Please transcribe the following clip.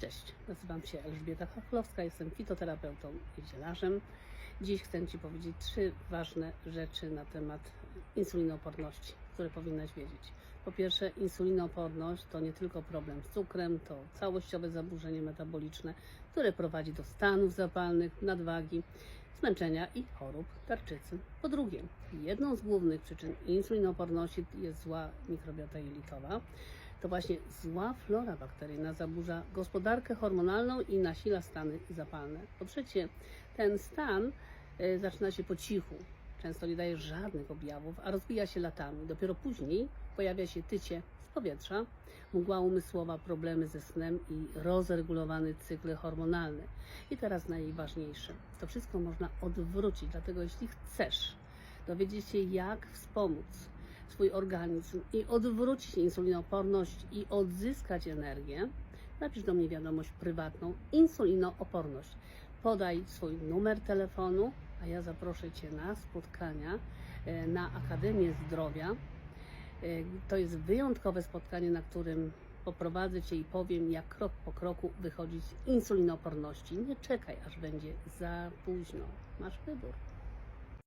Cześć, nazywam się Elżbieta Chochlowska, jestem fitoterapeutą i zielarzem. Dziś chcę Ci powiedzieć trzy ważne rzeczy na temat insulinooporności, które powinnaś wiedzieć. Po pierwsze, insulinooporność to nie tylko problem z cukrem, to całościowe zaburzenie metaboliczne, które prowadzi do stanów zapalnych, nadwagi, zmęczenia i chorób tarczycy. Po drugie, jedną z głównych przyczyn insulinooporności jest zła mikrobiota jelitowa. To właśnie zła flora bakteryjna zaburza gospodarkę hormonalną i nasila stany zapalne. Po trzecie, ten stan e, zaczyna się po cichu. Często nie daje żadnych objawów, a rozwija się latami. Dopiero później pojawia się tycie z powietrza, mgła umysłowa, problemy ze snem i rozregulowany cykl hormonalny. I teraz najważniejsze. To wszystko można odwrócić, dlatego jeśli chcesz dowiedzieć się, jak wspomóc swój organizm i odwrócić insulinooporność i odzyskać energię, napisz do mnie wiadomość prywatną insulinooporność. Podaj swój numer telefonu, a ja zaproszę Cię na spotkania e, na Akademię Zdrowia. E, To jest wyjątkowe spotkanie, na którym poprowadzę Cię i powiem, jak krok po kroku wychodzić z insulinooporności. Nie czekaj, aż będzie za późno. Masz wybór.